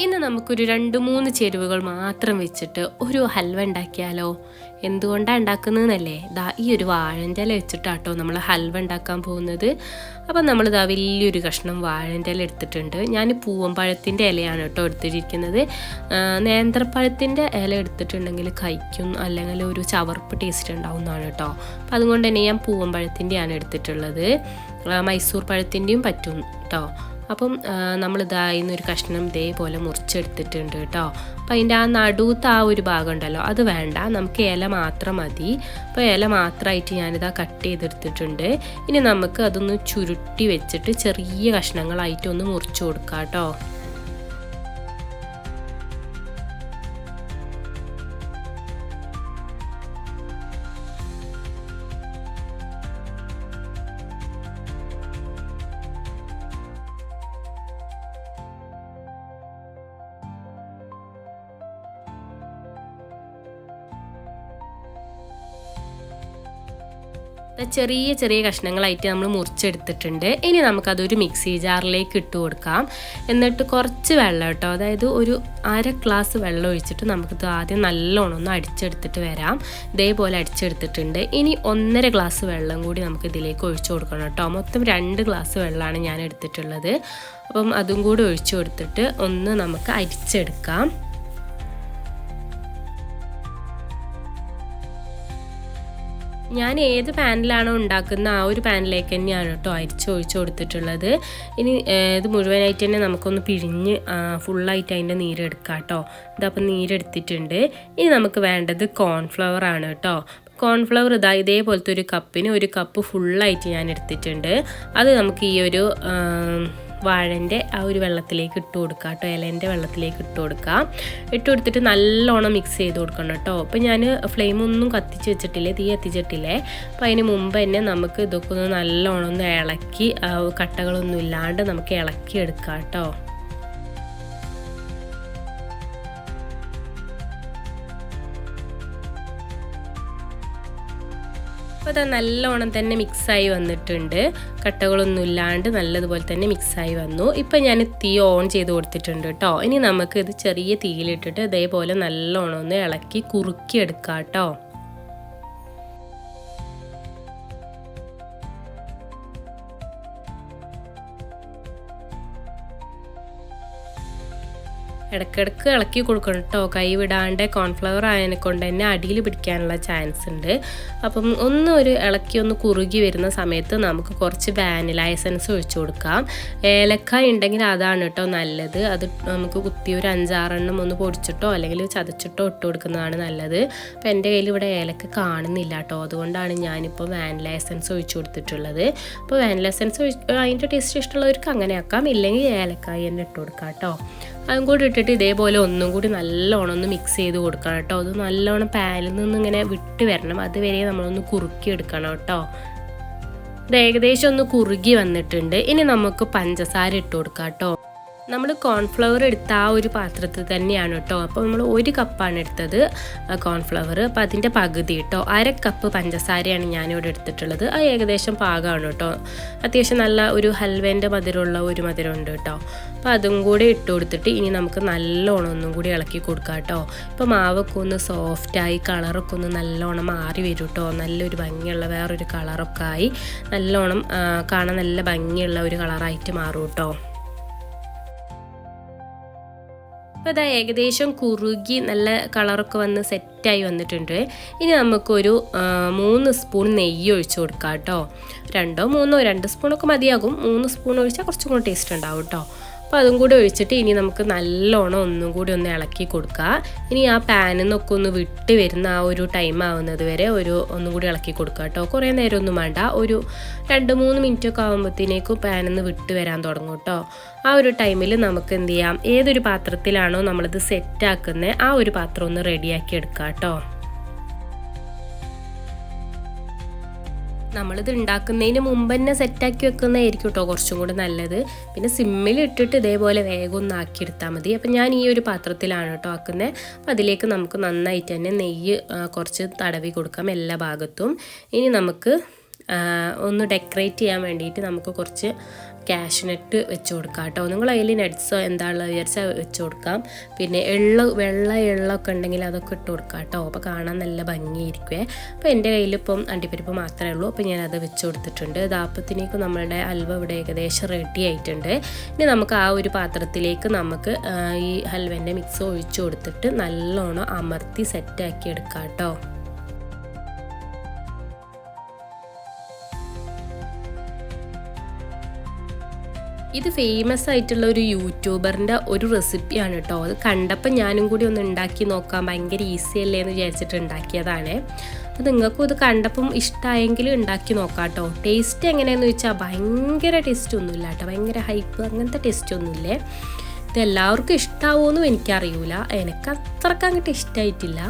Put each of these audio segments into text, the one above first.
ഇന്ന് നമുക്കൊരു രണ്ട് മൂന്ന് ചേരുവകൾ മാത്രം വെച്ചിട്ട് ഒരു ഹൽവ ഉണ്ടാക്കിയാലോ? എന്തുകൊണ്ടാണ് ഉണ്ടാക്കുന്നതെന്നല്ലേ? ദാ ഈ ഒരു വാഴന്റെ ഇല വെച്ചിട്ടാട്ടോ നമ്മൾ ഹൽവ ഉണ്ടാക്കാൻ പോകുന്നത്. അപ്പം നമ്മൾ ദാ വലിയൊരു കഷ്ണം വാഴന്റെ ഇല എടുത്തിട്ടുണ്ട്. ഞാൻ പൂവമ്പഴത്തിന്റെ ഇലയാണ് കേട്ടോ എടുത്തിട്ടിരിക്കുന്നത് നേന്ത്രപ്പഴത്തിന്റെ ഇല എടുത്തിട്ടുണ്ടെങ്കിൽ കഴിക്കും. അല്ലെങ്കിൽ ഒരു ചവർപ്പ് ടേസ്റ്റ് ഉണ്ടാവുന്നതാണ് കേട്ടോ. അപ്പം അതുകൊണ്ട് തന്നെ ഞാൻ പൂവമ്പഴത്തിന്റെയാണ് എടുത്തിട്ടുള്ളത്. മൈസൂർ പഴത്തിന്റെയും പറ്റും കേട്ടോ. അപ്പം നമ്മൾ ഇതാ ഒരു കഷ്ണം ഇതേപോലെ മുറിച്ചെടുത്തിട്ടുണ്ട് കേട്ടോ. അപ്പം അതിന്റെ ആ നടുവത്തെ ആ ഒരു ഭാഗം ഉണ്ടല്ലോ അത് വേണ്ട. നമുക്ക് ഇല മാത്രം മതി. അപ്പോൾ ഇല മാത്രമായിട്ട് ഞാനിതാ കട്ട് ചെയ്തെടുത്തിട്ടുണ്ട്. ഇനി നമുക്ക് അതൊന്ന് ചുരുട്ടി വെച്ചിട്ട് ചെറിയ കഷ്ണങ്ങളായിട്ട് ഒന്ന് മുറിച്ച് കൊടുക്കാം കേട്ടോ. ചെറിയ ചെറിയ കഷ്ണങ്ങളായിട്ട് നമ്മൾ മുറിച്ചെടുത്തിട്ടുണ്ട്. ഇനി നമുക്കതൊരു മിക്സി ജാറിലേക്ക് ഇട്ട് കൊടുക്കാം. എന്നിട്ട് കുറച്ച് വെള്ളം കേട്ടോ അതായത് ഒരു അര ഗ്ലാസ് വെള്ളം ഒഴിച്ചിട്ട് നമുക്കിത് ആദ്യം നല്ലോണം ഒന്ന് അടിച്ചെടുത്തിട്ട് വരാം. ഇതേപോലെ അടിച്ചെടുത്തിട്ടുണ്ട്. ഇനി ഒന്നര ഗ്ലാസ് വെള്ളം കൂടി നമുക്ക് ഇതിലേക്ക് ഒഴിച്ചു കൊടുക്കണം കേട്ടോ. മൊത്തം രണ്ട് ഗ്ലാസ് വെള്ളമാണ് ഞാൻ എടുത്തിട്ടുള്ളത്. അപ്പം അതും കൂടി ഒഴിച്ചു കൊടുത്തിട്ട് ഒന്ന് നമുക്ക് അരിച്ചെടുക്കാം. ഞാൻ ഏത് പാനിലാണോ ഉണ്ടാക്കുന്ന ആ ഒരു പാനിലേക്ക് തന്നെയാണ് കേട്ടോ അരിച്ച് ഒഴിച്ചു കൊടുത്തിട്ടുള്ളത്. ഇനി ഇത് മുഴുവനായിട്ട് തന്നെ നമുക്കൊന്ന് പിഴിഞ്ഞ് ഫുള്ളായിട്ട് അതിന്റെ നീരെടുക്കാം കേട്ടോ. ഇതപ്പം നീരെടുത്തിട്ടുണ്ട്. ഇനി നമുക്ക് വേണ്ടത് കോൺഫ്ലവർ ആണ് കേട്ടോ. കോൺഫ്ലവർ ഇതാ ഇതേപോലത്തെ ഒരു കപ്പിന് ഒരു കപ്പ് ഫുള്ളായിട്ട് ഞാൻ എടുത്തിട്ടുണ്ട്. അത് നമുക്ക് ഈ ഒരു വാഴന്റെ ആ ഒരു വെള്ളത്തിലേക്ക് ഇട്ട് കൊടുക്കുക കേട്ടോ ഇലേന്റെ വെള്ളത്തിലേക്ക് ഇട്ട് കൊടുക്കുക ഇട്ട് കൊടുത്തിട്ട് നല്ലോണം മിക്സ് ചെയ്ത് കൊടുക്കണം കേട്ടോ. അപ്പോൾ ഞാൻ ഫ്ലെയിം ഒന്നും കത്തിച്ച് വെച്ചിട്ടില്ലേ തീ കത്തിച്ചിട്ടില്ലേ? അപ്പോൾ അതിന് മുമ്പ് തന്നെ നമുക്ക് ഇതൊക്കെ ഒന്ന് നല്ലോണം ഒന്ന് ഇളക്കി കട്ടകളൊന്നും ഇല്ലാണ്ട് നമുക്ക് ഇളക്കി എടുക്കാം കേട്ടോ. അപ്പോൾ അത് നല്ലോണം തന്നെ മിക്സായി വന്നിട്ടുണ്ട്. കട്ടകളൊന്നും ഇല്ലാണ്ട് നല്ലതുപോലെ തന്നെ മിക്സായി വന്നു. ഇപ്പം ഞാൻ തീ ഓൺ ചെയ്ത് കൊടുത്തിട്ടുണ്ട് കേട്ടോ. ഇനി നമുക്ക് ഇത് ചെറിയ തീയിലിട്ടിട്ട് ഇതേപോലെ നല്ലോണം ഒന്ന് ഇളക്കി കുറുക്കി എടുക്കാം കേട്ടോ ഇടയ്ക്കിടയ്ക്ക് ഇളക്കി കൊടുക്കണം കേട്ടോ കൈ വിടാണ്ട് കോൺഫ്ലവർ ആയതിനെ കൊണ്ട് തന്നെ അടിയിൽ പിടിക്കാനുള്ള ചാൻസ് ഉണ്ട്. അപ്പം ഒന്ന് ഒരു ഇളക്കി ഒന്ന് കുറുകി വരുന്ന സമയത്ത് നമുക്ക് കുറച്ച് വാനില എസൻസ് ഒഴിച്ചു കൊടുക്കാം. ഏലക്ക ഉണ്ടെങ്കിൽ അതാണ് കേട്ടോ നല്ലത്. അത് നമുക്ക് കുത്തി ഒരു അഞ്ചാറെണ്ണം ഒന്ന് പൊടിച്ചിട്ടോ അല്ലെങ്കിൽ ചതച്ചിട്ടോ ഇട്ട് കൊടുക്കുന്നതാണ് നല്ലത്. അപ്പം എന്റെ കയ്യിൽ ഇവിടെ ഏലക്ക കാണുന്നില്ല കേട്ടോ അതുകൊണ്ടാണ് ഞാനിപ്പോൾ വാനില എസൻസ് ഒഴിച്ചു കൊടുത്തിട്ടുള്ളത്. അപ്പോൾ വാനില എസൻസ് അതിന്റെ ടേസ്റ്റ് ഇഷ്ടമുള്ളവർക്ക് അങ്ങനെ ആക്കാം. ഇല്ലെങ്കിൽ ഏലക്കായ തന്നെ ഇട്ട് കൊടുക്കാം കേട്ടോ അതും കൂടി ഇട്ടിട്ട് ഇതേപോലെ ഒന്നും കൂടി നല്ലോണം ഒന്ന് മിക്സ് ചെയ്ത് കൊടുക്കണം കേട്ടോ. അത് നല്ലോണം പാനിൽ നിന്ന് ഇങ്ങനെ വിട്ട് വരണം. അതുവരെ നമ്മളൊന്ന് കുറുക്കി എടുക്കണം കേട്ടോ. ഇത് ഏകദേശം ഒന്ന് കുറുകി വന്നിട്ടുണ്ട്. ഇനി നമുക്ക് പഞ്ചസാര ഇട്ട് കൊടുക്കാം കേട്ടോ. നമ്മൾ കോൺഫ്ലവർ എടുത്ത ആ ഒരു പാത്രത്തിൽ തന്നെയാണ് കേട്ടോ. അപ്പോൾ നമ്മൾ ഒരു കപ്പാണ് എടുത്തത് കോൺഫ്ലവർ അപ്പോൾ അതിന്റെ പകുതി കേട്ടോ. അര കപ്പ് പഞ്ചസാരയാണ് ഞാനിവിടെ എടുത്തിട്ടുള്ളത്. അത് ഏകദേശം പാകമാണ് കേട്ടോ. അത്യാവശ്യം നല്ല ഒരു ഹൽവേന്റെ മധുരമുള്ള ഒരു മധുരമുണ്ട് കേട്ടോ. അപ്പോൾ അതും കൂടി ഇട്ട് കൊടുത്തിട്ട് ഇനി നമുക്ക് നല്ലോണം ഒന്നും കൂടി ഇളക്കി കൊടുക്കാം കേട്ടോ. ഇപ്പോൾ മാവൊക്കെ ഒന്ന് സോഫ്റ്റായി കളറൊക്കെ ഒന്ന് നല്ലോണം മാറി വരും കേട്ടോ. നല്ലൊരു ഭംഗിയുള്ള വേറൊരു കളറൊക്കെ ആയി. നല്ലോണം കാണാൻ നല്ല ഭംഗിയുള്ള ഒരു കളറായിട്ട് മാറും കേട്ടോ. അപ്പോൾ ഇതാ ഏകദേശം കുറുകി നല്ല കളറൊക്കെ വന്ന് സെറ്റായി വന്നിട്ടുണ്ട്. ഇനി നമുക്കൊരു മൂന്ന് സ്പൂൺ നെയ്യ് ഒഴിച്ചു കൊടുക്കാം കേട്ടോ. രണ്ടോ മൂന്നോ രണ്ട് സ്പൂണൊക്കെ മതിയാകും. മൂന്ന് സ്പൂൺ ഒഴിച്ചാൽ കുറച്ചും കൂടി ടേസ്റ്റ് ഉണ്ടാവും കേട്ടോ. അപ്പോൾ അതും കൂടി ഒഴിച്ചിട്ട് ഇനി നമുക്ക് നല്ലോണം ഒന്നും കൂടി ഒന്ന് ഇളക്കി കൊടുക്കുക ഇനി ആ പാനിൽ നിന്നൊക്കെ ഒന്ന് വിട്ട് വരുന്ന ആ ഒരു ടൈം ആവുന്നത് വരെ ഒരു ഒന്നും കൂടി ഇളക്കി കൊടുക്കുക കേട്ടോ കുറേ നേരം ഒന്നും വേണ്ട. ഒരു രണ്ട് മൂന്ന് മിനിറ്റ് ഒക്കെ ആകുമ്പോഴത്തേനേക്കും പാനിൽ നിന്ന് വിട്ട് വരാൻ തുടങ്ങും കേട്ടോ ആ ഒരു ടൈമിൽ നമുക്ക് എന്ത് ചെയ്യാം? ഏതൊരു പാത്രത്തിലാണോ നമ്മളിത് സെറ്റാക്കുന്നത് ആ ഒരു പാത്രം ഒന്ന് റെഡിയാക്കി എടുക്കാം കേട്ടോ നമ്മളിത് ഉണ്ടാക്കുന്നതിന് മുമ്പ് തന്നെ സെറ്റാക്കി വെക്കുന്നതായിരിക്കും കേട്ടോ കുറച്ചും കൂടെ നല്ലത്. പിന്നെ സിമ്മിൽ ഇട്ടിട്ട് ഇതേപോലെ വേഗം ഒന്ന് ആക്കിയെടുത്താൽ മതി. അപ്പം ഞാൻ ഈ ഒരു പാത്രത്തിലാണ് കേട്ടോ ആക്കുന്നത് അപ്പം അതിലേക്ക് നമുക്ക് നന്നായിട്ട് തന്നെ നെയ്യ് കുറച്ച് തടവി കൊടുക്കാം എല്ലാ ഭാഗത്തും. ഇനി നമുക്ക് ഒന്ന് ഡെക്കറേറ്റ് ചെയ്യാൻ വേണ്ടിയിട്ട് നമുക്ക് കുറച്ച് കാഷ്നട്ട് വെച്ച് കൊടുക്കാം കേട്ടോ. നിങ്ങൾ അതിൽ നട്ട്സോ എന്താണുള്ളത് വിചാരിച്ചാൽ വെച്ച് കൊടുക്കാം. പിന്നെ എള്ള് വെള്ള എള്ളൊക്കെ ഉണ്ടെങ്കിൽ അതൊക്കെ ഇട്ട് കൊടുക്കാം കേട്ടോ. അപ്പോൾ കാണാൻ നല്ല ഭംഗിയായിരിക്കുമേ അപ്പോൾ എന്റെ കയ്യിൽ ഇപ്പം അണ്ടിപ്പരിപ്പ് മാത്രമേ ഉള്ളൂ. അപ്പോൾ ഞാനത് വെച്ച് കൊടുത്തിട്ടുണ്ട്. ദാപ്പത്തിനേക്ക് നമ്മളുടെ ഹൽവ ഇവിടെ ഏകദേശം റെഡി ആയിട്ടുണ്ട്. ഇനി നമുക്ക് ആ ഒരു പാത്രത്തിലേക്ക് നമുക്ക് ഈ ഹൽവേന്റെ മിക്സ് ഒഴിച്ചു കൊടുത്തിട്ട് നല്ലോണം അമർത്തി സെറ്റാക്കി എടുക്കാം കേട്ടോ. ഇത് ഫേമസ് ആയിട്ടുള്ള ഒരു യൂട്യൂബറിന്റെ ഒരു റെസിപ്പിയാണ് കേട്ടോ അത് കണ്ടപ്പോൾ ഞാനും കൂടി ഒന്ന് ഉണ്ടാക്കി നോക്കാം ഭയങ്കര ഈസി അല്ലേ എന്ന് വിചാരിച്ചിട്ട് ഉണ്ടാക്കിയതാണ്. അപ്പോൾ നിങ്ങൾക്കും ഇത് കണ്ടപ്പം ഇഷ്ടമായെങ്കിൽ ഉണ്ടാക്കി നോക്കാം കേട്ടോ ടേസ്റ്റ് എങ്ങനെയാണെന്ന് വെച്ചാൽ ഭയങ്കര ടേസ്റ്റ് ഒന്നുമില്ല കേട്ടോ ഭയങ്കര ഹൈപ്പ് അങ്ങനത്തെ ടേസ്റ്റ് ഒന്നുമില്ലേ? ഇത് എല്ലാവർക്കും ഇഷ്ടാവുമെന്നും എനിക്കറിയില്ല എനിക്ക് അത്രയ്ക്ക് അങ്ങോട്ട് ഇഷ്ടമായിട്ടില്ല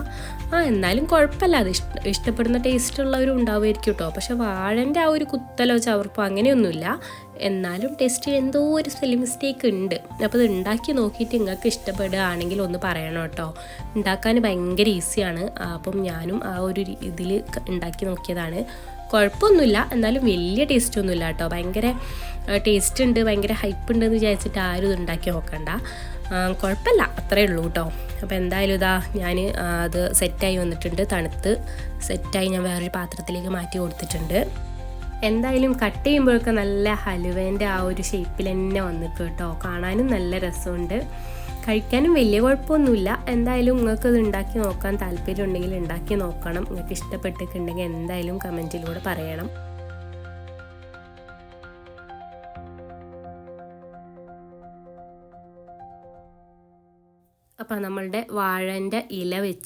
ആ എന്നാലും കുഴപ്പമില്ല. അത് ഇഷ്ട ഇഷ്ടപ്പെടുന്ന ടേസ്റ്റ് ഉള്ളവരും ഉണ്ടാവുമായിരിക്കും കേട്ടോ പക്ഷെ വാഴന്റെ ആ ഒരു കുത്തലോ ചവർപ്പോ അങ്ങനെയൊന്നുമില്ല. എന്നാലും ടേസ്റ്റിൽ എന്തോ ഒരു സ്പെല്ലിംഗ് മിസ്റ്റേക്ക് ഉണ്ട്. അപ്പോൾ ഇത് ഉണ്ടാക്കി നോക്കിയിട്ട് നിങ്ങൾക്ക് ഇഷ്ടപ്പെടുകയാണെങ്കിൽ ഒന്ന് പറയണം കേട്ടോ ഉണ്ടാക്കാൻ ഭയങ്കര ഈസിയാണ് അപ്പം ഞാനും ആ ഒരു ഇതിൽ ഉണ്ടാക്കി നോക്കിയതാണ്. കുഴപ്പമൊന്നുമില്ല. എന്നാലും വലിയ ടേസ്റ്റ് ഒന്നുമില്ല കേട്ടോ. ഭയങ്കര ടേസ്റ്റ് ഉണ്ട് ഭയങ്കര ഹൈപ്പ് ഉണ്ടെന്ന് വിചാരിച്ചിട്ട് ആരും ഇത് ഉണ്ടാക്കി നോക്കണ്ട. കുഴപ്പമില്ല. അത്രേ ഉള്ളൂ കേട്ടോ. അപ്പോൾ എന്തായാലും ഇതാ ഞാൻ അത് സെറ്റായി വന്നിട്ടുണ്ട്. തണുത്ത് സെറ്റായി ഞാൻ വേറൊരു പാത്രത്തിലേക്ക് മാറ്റി കൊടുത്തിട്ടുണ്ട്. എന്തായാലും കട്ട് ചെയ്യുമ്പോഴൊക്കെ നല്ല ഹലുവേന്റെ ആ ഒരു ഷേപ്പിൽ തന്നെ വന്നിട്ട് കേട്ടോ. കാണാനും നല്ല രസമുണ്ട്. കഴിക്കാനും വലിയ കുഴപ്പമൊന്നുമില്ല. എന്തായാലും നിങ്ങൾക്ക് ഇത് ഉണ്ടാക്കി നോക്കാൻ താല്പര്യമുണ്ടെങ്കിൽ ഉണ്ടാക്കി നോക്കണം. നിങ്ങൾക്ക് ഇഷ്ടപ്പെട്ടിട്ടുണ്ടെങ്കിൽ എന്തായാലും കമന്റിലൂടെ പറയണം. അപ്പോൾ നമ്മളുടെ വാഴന്റെ ഇല വെച്ച്